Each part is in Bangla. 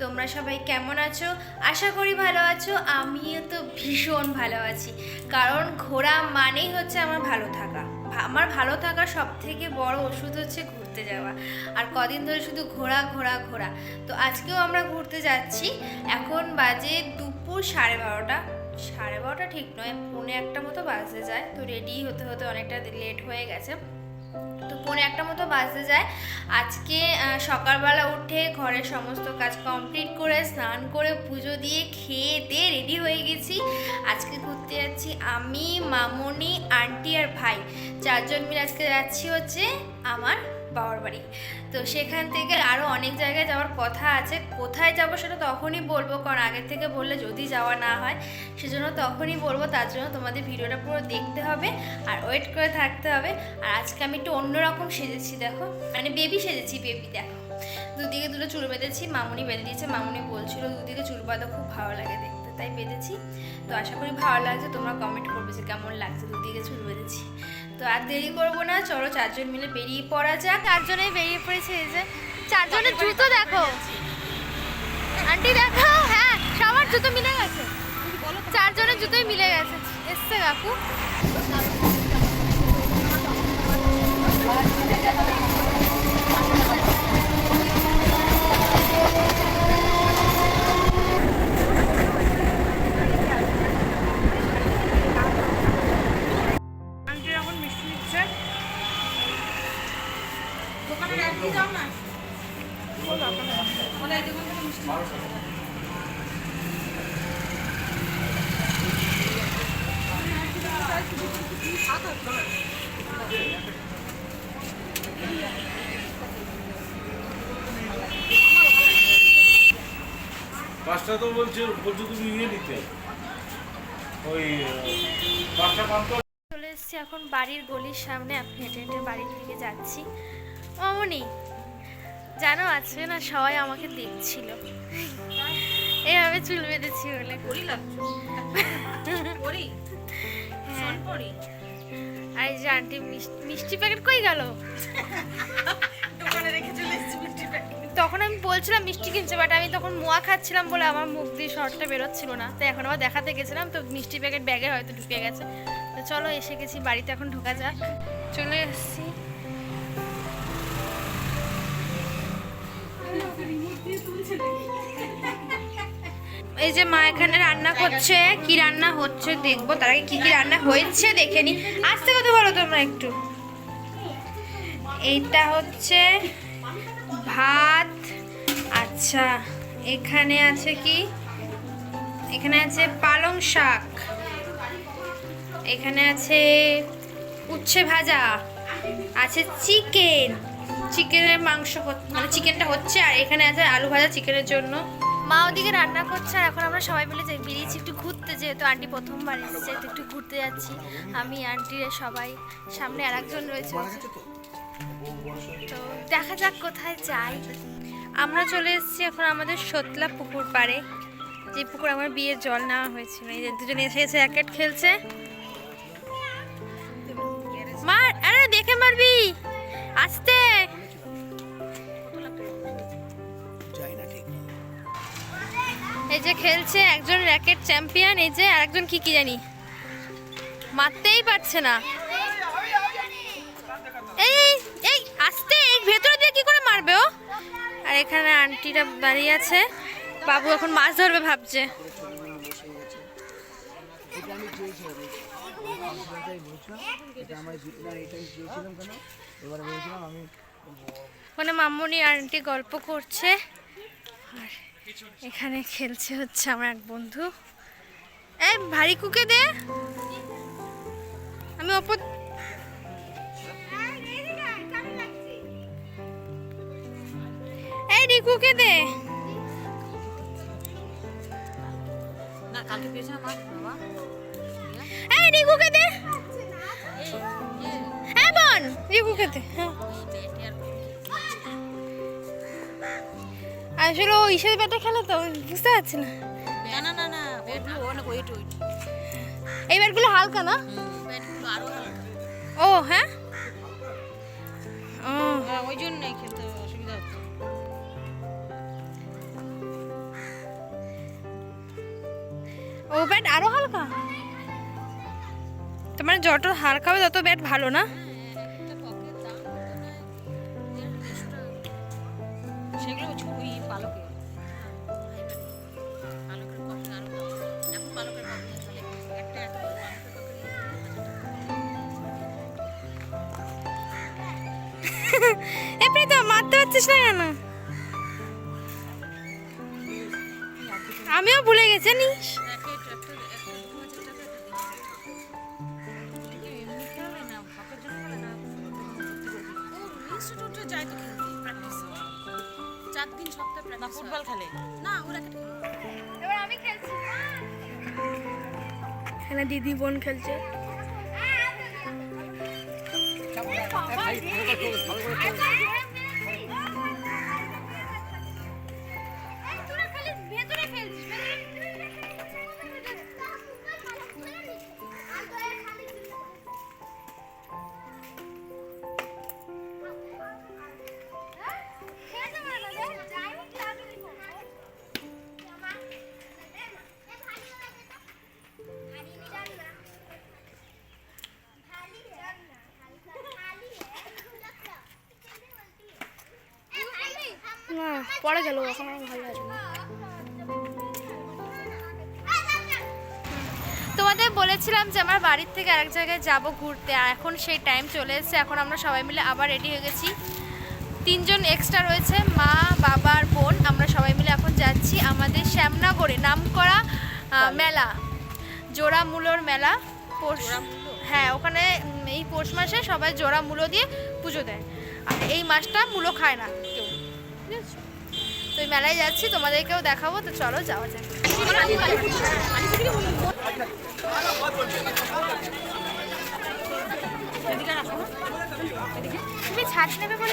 সবাই কেমন আছো? আশা করি ভালো আছো। আমিও তো ভীষণ ভালো আছি। কারণ ঘোরা মানেই হচ্ছে আমার ভালো থাকা। আমার ভালো থাকার সব থেকে বড় ওষুধ হচ্ছে ঘুরতে যাওয়া। আর কদিন ধরে শুধু ঘোরা ঘোরা ঘোরা। তো আজকেও আমরা ঘুরতে যাচ্ছি। এখন বাজে দুপুর সাড়ে বারোটা। সাড়ে বারোটা ঠিক নয়, পৌনে একটা মতো বাজতে যায়। তো রেডি হতে হতে অনেকটা লেট হয়ে গেছে। তো পনেরো একটা মতো বাজতে যায়। আজকে সকালবেলা উঠে ঘরের সমস্ত কাজ কমপ্লিট করে, স্নান করে, পুজো দিয়ে খেয়ে দিয়ে রেডি হয়ে গেছি। আজকে ঘুরতে যাচ্ছি আমি, মামনি, আন্টি আর ভাই। চারজন মিলে আজকে যাচ্ছি হচ্ছে আমার বাবার বাড়ি। তো সেখান থেকে আরও অনেক জায়গায় যাওয়ার কথা আছে। কোথায় যাব সেটা তখনই বলব, কারণ আগের থেকে বললে যদি যাওয়া না হয়, সেজন্য তখনই বলব, তার জন্য তোমাদের ভিডিওটা পুরো দেখতে হবে আর ওয়েট করে থাকতে হবে। আর আজকে আমি একটু অন্যরকম সেজেছি, দেখো। মানে বেবি সেজেছি বেবি দেখো। দুদিকে দুটো চুল বেঁধেছি, মামুনি বেঁধে দিয়েছে, মামুনি বলছিল দুদিকে চুল বাঁধা খুব ভালো লাগে দেখতে, তাই বেঁধেছি। তো আশা করি ভালো লাগছে, তোমরা কমেন্ট করবে যে কেমন লাগছে দুদিকে চুল বেঁধেছি। তো আর দেরি করব না চলো চারজন মিলে বেরিয়ে পড়া যাক। চারজনেই বেরিয়ে পড়েছে এই যে। চারজনের জুতো দেখো। আন্টি দেখো হ্যাঁ সবার জুতো মিলে গেছে। চারজনের জুতোই মিলে গেছে। এসছে কাকু। পাঁচটা তো বলছে বলছো তুমি ইয়ে নিতে। ওই পাঁচটা পান তো চলে এসেছি এখন বাড়ির গলির সামনে আপনি হেঁটে হেঁটে বাড়ির দিকে যাচ্ছি। মামনি জানো আছে না সবাই আমাকে দেখছিল। এইভাবে চুল বেঁধেছি বলে। হ্যাঁ। পরি আর যে আন্টি মিষ্টি প্যাকেট কই গেল? দোকানে রেখে চলে এসেছি মিষ্টি প্যাকেট। তখন আমি বলছিলাম মিষ্টি কিনছে বাট আমি তখন মোয়া খাচ্ছিলাম বলে আমার মুখ দিয়ে শর্টটা বেরোচ্ছিল না। তো এখন আবার দেখাতে গেছিলাম তো মিষ্টি প্যাকেট ব্যাগে হয়তো ঢুকে গেছে। তো চলো এসে গেছি বাড়িতে এখন ঢোকা যাক। চলে এসেছি। এই যে মা এখানে রান্না করছে, কি রান্না হচ্ছে দেখব। তার আগে কি কি রান্না হয়েছে দেখে নি। আস্তে কথা বলো তোমরা একটু। এইটা হচ্ছে ভাত। আচ্ছা এখানে আছে কি? এখানে আছে পালং শাক। এখানে আছে উচ্ছে ভাজা। আছে চিকেন। চিকেনের মাংস মানে চিকেনটা হচ্ছে আর এখানে আছে আলু ভাজা চিকেনের জন্য। মা ওদিকে রান্না করছে আর এখন আমরা সবাই মিলে যাই বেরিয়েছি একটু ঘুরতে যেহেতু আন্টি প্রথমবার এসেছে তো একটু ঘুরতে যাচ্ছি। আমি আন্টির সবাই সামনে আর একজন রয়েছে তো? দেখা যাক কোথায় যাই। আমরা চলে এসেছি এখন আমাদের সতলা পুকুর পাড়ে যে পুকুর আমার বিয়ের জল নেওয়া হয়েছিল। এই যে দুজন এসে এসে র্যাকেট খেলছে। মার আরে দেখে মারবি। আস্তে। এই যে খেলছে, একজন র্যাকেট চ্যাম্পিয়ন এই যে আরেকজন কি কি জানি? মারতেই পারছে না। এই এই, আস্তে, এই ভেতরে দিয়ে কি করে মারবে ও? আর এখানে আন্টিটা দাঁড়িয়ে আছে। বাবু এখন মাছ ধরবে ভাবছে। মামুনি আর আন্টি গল্প করছে। আর এখানে খেলছে হচ্ছে আমার এক বন্ধু। এই ভারী কুকে দে। আমি অপর এই রিকুকে দে। এই রিকুকে দে। হ্যাঁ বোন রিকুকে দে। হ্যাঁ আসলে ও ইসের ব্যাটে খেলে তো বুঝতে পারছি না। না না না ব্যাটগুলো অনেক ওয়েট ওয়েট এই ব্যাটগুলো হালকা না? ব্যাটগুলো আরও হালকা। ও হ্যাঁ? ও। হ্যাঁ ওই জন্যই খেলতে অসুবিধা হচ্ছে। ও ব্যাট আরও হালকা? তোমার মানে যত হালকা হবে তত ব্যাট ভালো না? এমনি তো মারতে পারছিস না কেন? আমিও ভুলে গেছি খেলে না ফুটবল খেলে। না ও এবার আমি খেলছি। এখানে দিদি বোন খেলছে। ভাই না পরে গেল এখন আমার ভালো না। তোমাদের বলেছিলাম যে আমার বাড়ির থেকে আরেক জায়গায় যাব ঘুরতে আর এখন সেই টাইম চলে এসেছে এখন আমরা সবাই মিলে আবার রেডি হয়ে গেছি। তিনজন এক্সট্রা রয়েছে মা বাবা আর বোন আমরা সবাই মিলে এখন যাচ্ছি আমাদের শ্যামনগরে নামকরা আহ, মেলা জোড়া মূলোর মেলা। পৌষ হ্যাঁ ওখানে এই পৌষ মাসে সবাই জোড়া মূলো দিয়ে পুজো দেয়। আর এই মাসটা মূলো খায় না? তো মেলায় যাচ্ছি তোমাদেরকেও দেখাবো তো চলো যাওয়া যাক। তুমি ছাড় নেবে বলে?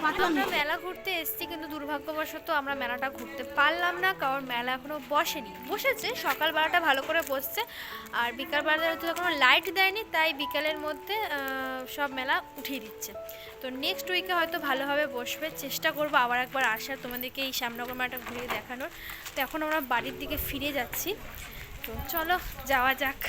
আমরা মেলা ঘুরতে এসেছি, কিন্তু দুর্ভাগ্যবশত আমরা মেলাটা ঘুরতে পারলাম না, কারণ মেলা এখনও বসেনি। বসেছে সকালবেলাটা ভালো করে বসছে, আর বিকালবেলাটা তো এখনও লাইট দেয়নি, তাই বিকালের মধ্যে সব মেলা উঠিয়ে দিচ্ছে। তো নেক্সট উইকে হয়তো ভালোভাবে বসবে, চেষ্টা করব আবার একবার আসার, তোমাদেরকে এই শ্যামনগর মেলাটা ঘুরিয়ে দেখানোর। তো এখন আমরা বাড়ির দিকে ফিরে যাচ্ছি। তো চলো, যাওয়া যাক।